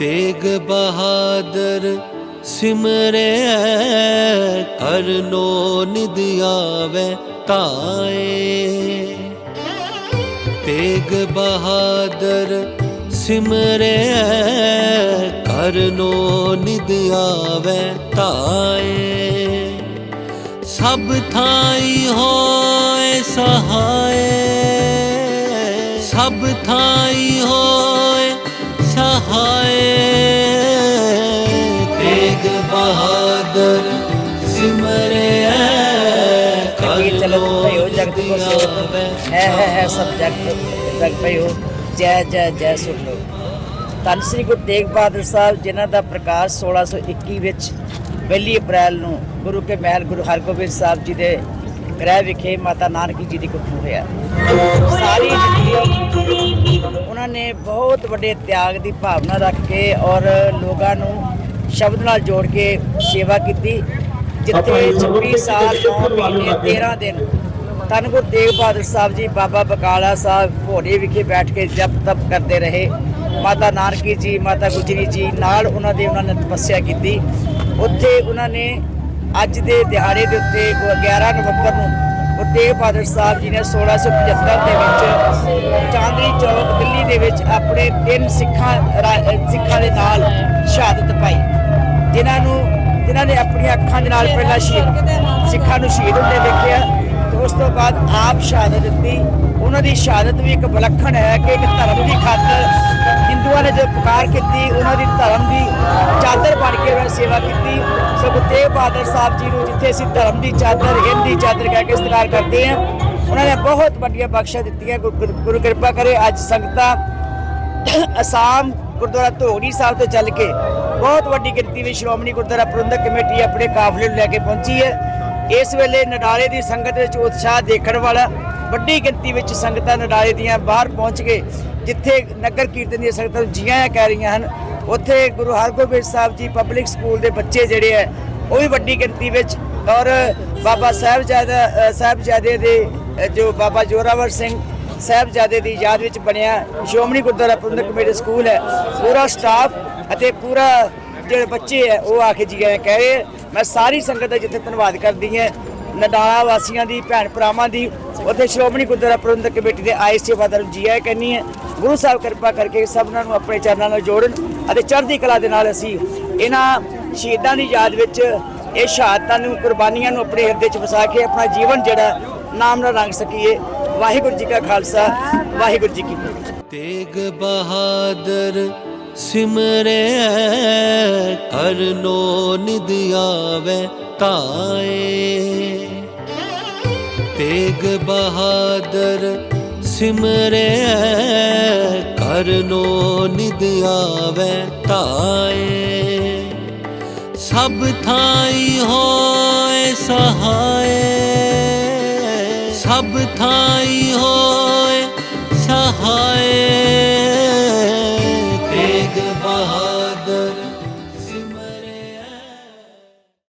ਤੇਗ ਬਹਾਦਰ ਸਿਮਰੇ, ਕਰਨੋ ਨਿਦ ਆਵੇ ਤਾਏ। ਤੇਗ ਬਹਾਦਰ ਸਿਮਰੇ, ਕਰਨੋ ਨਿਦ ਆਵੇ ਤਾਏ। ਸਭ ਥਾਈ ਹੋਏ ਸਹਾਏ, ਸਭ ਥਾਈ ਹੋਏ ਸਹਾਏ ਤੇਗ ਬਹਾਦਰ ਸਿਮਰੇ ਅੱਗੇ ਚਲੋ ਭਇਓ ਜਗਤ ਕੋ ਸੇਵ ਹੈ ਹੈ ਹੈ ਸਭ ਜਗਤ ਜਗ ਭਇਓ ਜੈ ਜੈ ਜੈ ਸੁਣ ਲੋ ਧੰਨ ਸ੍ਰੀ ਗੁਰੂ ਤੇਗ ਬਹਾਦਰ ਸਾਹਿਬ ਜਿਨ੍ਹਾਂ ਦਾ ਪ੍ਰਕਾਸ਼ 1621 ਵਿੱਚ ਪਹਿਲੀ ਅਪ੍ਰੈਲ ਨੂੰ ਗੁਰੂ ਕੇ ਮਹਿਲ ਗੁਰੂ ਹਰਗੋਬਿੰਦ ਸਾਹਿਬ ਜੀ ਦੇ ਗ੍ਰਹਿ ਵਿਖੇ ਮਾਤਾ ਨਾਨਕੀ ਜੀ ਦੀ ਕੁੱਖੋਂ ਹੋਇਆ। ਸਾਰੀ ਜ਼ਿੰਦਗੀ ਉਹਨਾਂ ਨੇ ਬਹੁਤ ਵੱਡੇ ਤਿਆਗ ਦੀ ਭਾਵਨਾ ਰੱਖ ਕੇ ਔਰ ਲੋਕਾਂ ਨੂੰ ਸ਼ਬਦ ਨਾਲ ਜੋੜ ਕੇ ਸੇਵਾ ਕੀਤੀ। ਜਿੱਥੇ 26 ਸਾਲ 9 ਮਹੀਨੇ 13 ਦਿਨ ਧੰਨ ਗੁਰੂ ਤੇਗ ਬਹਾਦਰ ਸਾਹਿਬ ਜੀ ਬਾਬਾ ਬਕਾਲਾ ਸਾਹਿਬ ਭੋਰੇ ਵਿਖੇ ਬੈਠ ਕੇ ਜਪ ਤਪ ਕਰਦੇ ਰਹੇ। ਮਾਤਾ ਨਾਨਕੀ ਜੀ ਮਾਤਾ ਗੁਜਰੀ ਜੀ ਨਾਲ ਉਹਨਾਂ ਦੇ ਉਹਨਾਂ ਨੇ ਤਪੱਸਿਆ ਕੀਤੀ। ਉੱਥੇ ਉਹਨਾਂ ਨੇ ਅੱਜ ਦੇ ਦਿਹਾੜੇ ਦੇ ਉੱਤੇ 11 ਨਵੰਬਰ ਨੂੰ ਗੁਰੂ ਤੇਗ ਬਹਾਦਰ ਸਾਹਿਬ ਜੀ ਨੇ 1675 ਦੇ ਵਿੱਚ ਚਾਂਦਨੀ ਚੌਕ ਦਿੱਲੀ ਦੇ ਵਿੱਚ ਆਪਣੇ ਤਿੰਨ ਸਿੱਖਾਂ ਸਿੱਖਾਂ ਦੇ ਨਾਲ ਸ਼ਹਾਦਤ ਪਾਈ। ਜਿਨ੍ਹਾਂ ਨੂੰ ਜਿਨ੍ਹਾਂ ਨੇ ਆਪਣੀਆਂ ਅੱਖਾਂ ਦੇ ਨਾਲ ਪਹਿਲਾਂ ਸ਼ਹੀਦ ਸਿੱਖਾਂ ਨੂੰ ਸ਼ਹੀਦ ਹੁੰਦੇ ਵੇਖਿਆ ਤੇ ਉਸ ਤੋਂ ਬਾਅਦ ਆਪ ਸ਼ਹਾਦਤ ਦਿੱਤੀ। ਉਹਨਾਂ ਦੀ ਸ਼ਹਾਦਤ ਵੀ ਇੱਕ ਵਿਲੱਖਣ ਹੈ ਕਿ ਇੱਕ ਧਰਮ ਦੀ ਖਾਤਰ ਹਿੰਦੂਆਂ ਨੇ ਜੋ ਪੁਕਾਰ ਕੀਤੀ ਉਹਨਾਂ ਦੀ ਧਰਮ ਦੀ ਚਾਦਰ ਬਣ ਕੇ ਉਹਨਾਂ ਸੇਵਾ ਕੀਤੀ। ਸੋ ਗੁਰੂ ਤੇਗ ਬਹਾਦਰ ਸਾਹਿਬ ਜੀ ਨੂੰ ਜਿੱਥੇ ਅਸੀਂ ਧਰਮ ਦੀ ਚਾਦਰ ਹਿੰਦ ਦੀ ਚਾਦਰ ਕਹਿ ਕੇ ਇਸਤਿਕਾਰ ਕਰਦੇ ਹਾਂ ਉਹਨਾਂ ਨੇ ਬਹੁਤ ਵੱਡੀਆਂ ਬਖਸ਼ਿਸ਼ਾਂ ਦਿੱਤੀਆਂ। ਗੁਰੂ- ਗੁਰੂ ਕਿਰਪਾ ਕਰੇ ਅੱਜ ਸੰਗਤਾਂ ਅਸਾਮ ਗੁਰਦੁਆਰਾ ਧੋਗੜੀ ਸਾਹਿਬ ਤੋਂ ਚੱਲ ਕੇ ਬਹੁਤ ਵੱਡੀ ਗਿਣਤੀ ਵਿੱਚ ਸ਼੍ਰੋਮਣੀ ਗੁਰਦੁਆਰਾ ਪ੍ਰਬੰਧਕ ਕਮੇਟੀ ਆਪਣੇ ਕਾਫਲੇ ਨੂੰ ਲੈ ਕੇ ਪਹੁੰਚੀ ਹੈ। ਇਸ ਵੇਲੇ ਨਡਾਲੇ ਦੀ ਸੰਗਤ ਵਿੱਚ ਉਤਸ਼ਾਹ ਦੇਖਣ ਵਾਲਾ ਵੱਡੀ ਗਿਣਤੀ ਵਿੱਚ ਸੰਗਤਾਂ ਨਡਾਲੇ ਦੀਆਂ ਬਾਹਰ ਪਹੁੰਚ ਕੇ ਜਿੱਥੇ ਨਗਰ ਕੀਰਤਨ ਦੀਆਂ ਸੰਗਤਾਂ ਨੂੰ ਜੀਆਂ ਕਹਿ ਰਹੀਆਂ ਹਨ ਉੱਥੇ ਗੁਰੂ ਹਰਗੋਬਿੰਦ ਸਾਹਿਬ ਜੀ ਪਬਲਿਕ ਸਕੂਲ ਦੇ ਬੱਚੇ ਜਿਹੜੇ ਹੈ ਉਹ ਵੀ ਵੱਡੀ ਗਿਣਤੀ ਵਿੱਚ ਔਰ ਬਾਬਾ ਸਾਹਿਬਜ਼ਾਦਾ ਅ, ਸਾਹਿਬਜ਼ਾਦੇ ਦੇ ਜੋ ਬਾਬਾ ਜੋਰਾਵਰ ਸਿੰਘ ਸਾਹਿਬਜ਼ਾਦੇ ਦੀ ਯਾਦ ਵਿੱਚ ਬਣਿਆ ਸ਼੍ਰੋਮਣੀ ਗੁਰਦੁਆਰਾ ਪ੍ਰਬੰਧਕ ਕਮੇਟੀ ਸਕੂਲ ਹੈ। ਪੂਰਾ ਸਟਾਫ ਅਤੇ ਪੂਰਾ ਜਿਹੜੇ ਬੱਚੇ ਹੈ, ਉਹ ਆ ਕੇ ਜੀ ਆਇਆਂ ਕਹਿ ਰਹੇ ਮੈਂ ਸਾਰੀ ਸੰਗਤ ਦਾ ਜਿੱਥੇ ਧੰਨਵਾਦ ਕਰਦੀ ਹਾਂ, ਨਡਾਲਾ ਵਾਸੀਆਂ ਦੀ, ਭੈਣ ਭਰਾਵਾਂ ਦੀ, ਉੱਥੇ ਸ਼੍ਰੋਮਣੀ ਗੁਰਦੁਆਰਾ ਪ੍ਰਬੰਧਕ ਕਮੇਟੀ ਦੇ ਆਏ ਸੇਵਾਦਾਰ ਨੂੰ ਜੀ ਆਇਆਂ ਕਹਿੰਨੀ ਹੈ, ਗੁਰੂ ਸਾਹਿਬ ਕਿਰਪਾ ਕਰਕੇ ਸਭਨਾਂ ਨੂੰ ਆਪਣੇ ਚਰਨਾਂ ਨਾਲ ਜੋੜਨ ਅਤੇ ਚੜ੍ਹਦੀ ਕਲਾ ਦੇ ਨਾਲ ਅਸੀਂ ਇਹਨਾਂ ਸ਼ਹੀਦਾਂ ਦੀ ਯਾਦ ਵਿੱਚ ਇਹ ਸ਼ਹਾਦਤਾਂ ਨੂੰ, ਕੁਰਬਾਨੀਆਂ ਨੂੰ ਆਪਣੇ ਹਿਰਦੇ 'ਚ ਵਸਾ ਕੇ ਆਪਣਾ ਜੀਵਨ ਜਿਹੜਾ ਨਾਮ ਨਾਲ ਰੰਗ ਸਕੀਏ। ਵਾਹਿਗੁਰੂ ਜੀ ਕਾ ਖਾਲਸਾ, ਵਾਹਿਗੁਰੂ ਜੀ ਕੀ ਫਤਿਹ। ਤੇਗ ਬਹਾਦਰ ਸਿਮਰੇ, ਕਰਨੋ ਨਿਦ ਆਵੇ ਤਾਏ। ਤੇਗ ਬਹਾਦਰ ਸਿਮਰੇ, ਕਰਨੋ ਨਿਦ ਆਵੇ ਤਾਏ। ਸਭ ਥਾਈ ਹੋਏ ਸਹਾਏ ਸਭ ਥਾਈ ਹੋ।